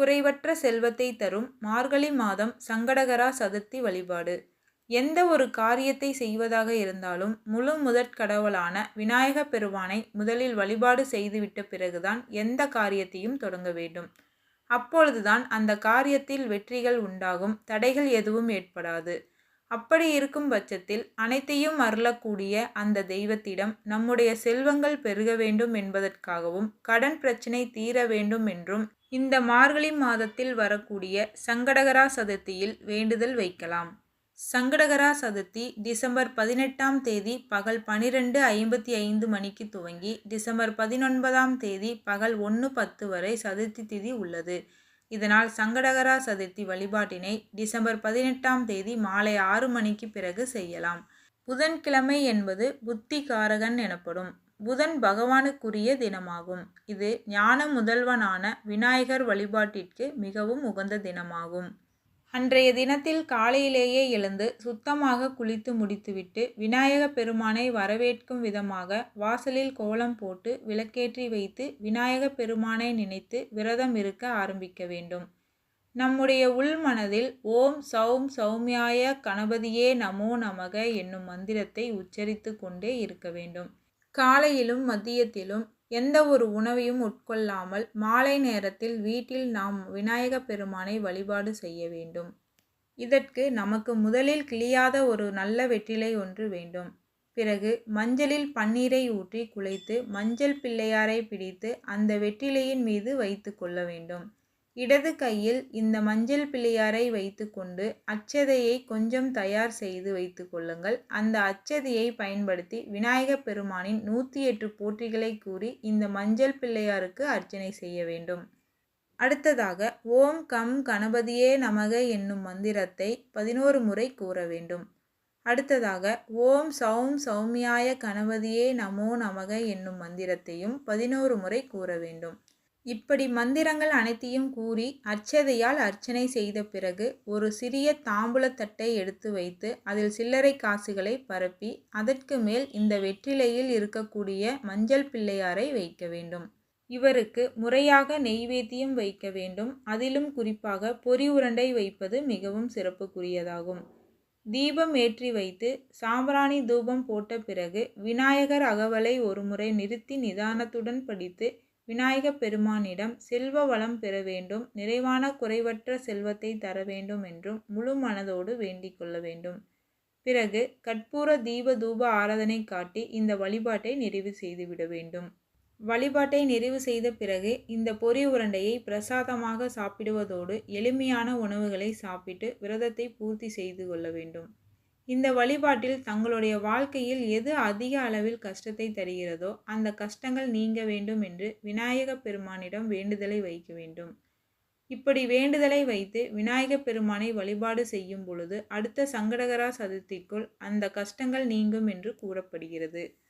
குறைவற்ற செல்வத்தை தரும் மார்கழி மாதம் சங்கடகரா சதுர்த்தி வழிபாடு. எந்த ஒரு காரியத்தை செய்வதாக இருந்தாலும் முழு முதற் கடவுளான விநாயகப் பெருமானை முதலில் வழிபாடு செய்துவிட்ட பிறகுதான் எந்த காரியத்தையும் தொடங்க வேண்டும். அப்பொழுதுதான் அந்த காரியத்தில் வெற்றிகள் உண்டாகும் தடைகள் எதுவும் ஏற்படாது. அப்படி இருக்கும் பட்சத்தில் அனைத்தையும் அருளக்கூடிய அந்த தெய்வத்திடம் நம்முடைய செல்வங்கள் பெருக வேண்டும் என்பதற்காகவும் கடன் பிரச்சினை தீர வேண்டும் என்றும் இந்த மார்கழி மாதத்தில் வரக்கூடிய சங்கடகரா சதுர்த்தியில் வேண்டுதல் வைக்கலாம். சங்கடகரா சதுர்த்தி டிசம்பர் பதினெட்டாம் தேதி பகல் பனிரெண்டு ஐம்பத்தி ஐந்து மணிக்கு துவங்கி டிசம்பர் பதினொன்பதாம் தேதி பகல் ஒன்று பத்து வரை சதுர்த்தி திதி உள்ளது. இதனால் சங்கடகரா சதுர்த்தி வழிபாட்டினை டிசம்பர் பதினெட்டாம் தேதி மாலை ஆறு மணிக்கு பிறகு செய்யலாம். புதன்கிழமை என்பது புத்தி காரகன் எனப்படும். புதன் பகவானுக்குரிய தினமாகும். இது ஞான முதல்வனான விநாயகர் வழிபாட்டிற்கு மிகவும் உகந்த தினமாகும். அன்றைய தினத்தில் காலையிலேயே எழுந்து சுத்தமாக குளித்து முடித்துவிட்டு விநாயக பெருமானை வரவேற்கும் விதமாக வாசலில் கோலம் போட்டு விளக்கேற்றி வைத்து விநாயக பெருமானை நினைத்து விரதம் இருக்க ஆரம்பிக்க வேண்டும். நம்முடைய உள்மனதில் ஓம் சௌம் சௌமியாய கணபதியே நமோ நமக என்னும் மந்திரத்தை உச்சரித்து கொண்டே இருக்க வேண்டும். காலையிலும் மதியத்திலும் எந்த ஒரு உணவையும் உட்கொள்ளாமல் மாலை நேரத்தில் வீட்டில் நாம் விநாயக பெருமானை வழிபாடு செய்ய வேண்டும். இதற்கு நமக்கு முதலில் கிளியாத ஒரு நல்ல வெற்றிலை ஒன்று வேண்டும். பிறகு மஞ்சளில் பன்னீரை ஊற்றி குழைத்து மஞ்சள் பிள்ளையாரை பிடித்து அந்த வெற்றிலையின் மீது வைத்து கொள்ள வேண்டும். இடது கையில் இந்த மஞ்சள் பிள்ளையாரை வைத்துக்கொண்டு அச்சதையை கொஞ்சம் தயார் செய்து வைத்து கொள்ளுங்கள். அந்த அச்சதையை பயன்படுத்தி விநாயகப் பெருமானின் நூற்றி எட்டு போற்றிகளை கூறி இந்த மஞ்சள் பிள்ளையாருக்கு அர்ச்சனை செய்ய வேண்டும். அடுத்ததாக ஓம் கம் கணபதியே நமக என்னும் மந்திரத்தை பதினோரு முறை கூற வேண்டும். அடுத்ததாக ஓம் சௌம் சௌமியாய கணபதியே நமோ நமக என்னும் மந்திரத்தையும் பதினோரு முறை கூற வேண்டும். இப்படி மந்திரங்கள் அனைத்தையும் கூறி அச்சதையால் அர்ச்சனை செய்த பிறகு ஒரு சிறிய தாம்பூலத்தட்டை எடுத்து வைத்து அதில் சில்லறை காசுகளை பரப்பி அதற்கு மேல் இந்த வெற்றிலையில் இருக்கக்கூடிய மஞ்சள் பிள்ளையாரை வைக்க வேண்டும். இவருக்கு முறையாக நெய்வேத்தியம் வைக்க வேண்டும். அதிலும் குறிப்பாக பொறி உருண்டை வைப்பது மிகவும் சிறப்புக்குரியதாகும். தீபம் ஏற்றி வைத்து சாம்பிராணி தூபம் போட்ட பிறகு விநாயகர் அகவலை ஒருமுறை நிறுத்தி நிதானத்துடன் படித்து விநாயகப் பெருமானிடம் செல்வ வளம் பெற வேண்டும் நிறைவான குறைவற்ற செல்வத்தை தர வேண்டும் என்றும் முழு மனதோடு வேண்டிக் கொள்ள வேண்டும். பிறகு கற்பூர தீப தூப ஆராதனை காட்டி இந்த வழிபாட்டை நிறைவு செய்துவிட வேண்டும். வழிபாட்டை நிறைவு செய்த பிறகு இந்த பொறி உருண்டையை பிரசாதமாக சாப்பிடுவதோடு எளிமையான உணவுகளை சாப்பிட்டு விரதத்தை பூர்த்தி செய்து கொள்ள வேண்டும். இந்த வழிபாட்டில் தங்களுடைய வாழ்க்கையில் எது அதிக அளவில் கஷ்டத்தை தருகிறதோ அந்த கஷ்டங்கள் நீங்க வேண்டும் என்று விநாயக பெருமானிடம் வேண்டுதலை வைக்க வேண்டும். இப்படி வேண்டுதலை வைத்து விநாயக பெருமானை வழிபாடு செய்யும் பொழுது அடுத்த சங்கடகரா சதுர்த்திக்குள் அந்த கஷ்டங்கள் நீங்கும் என்று கூறப்படுகிறது.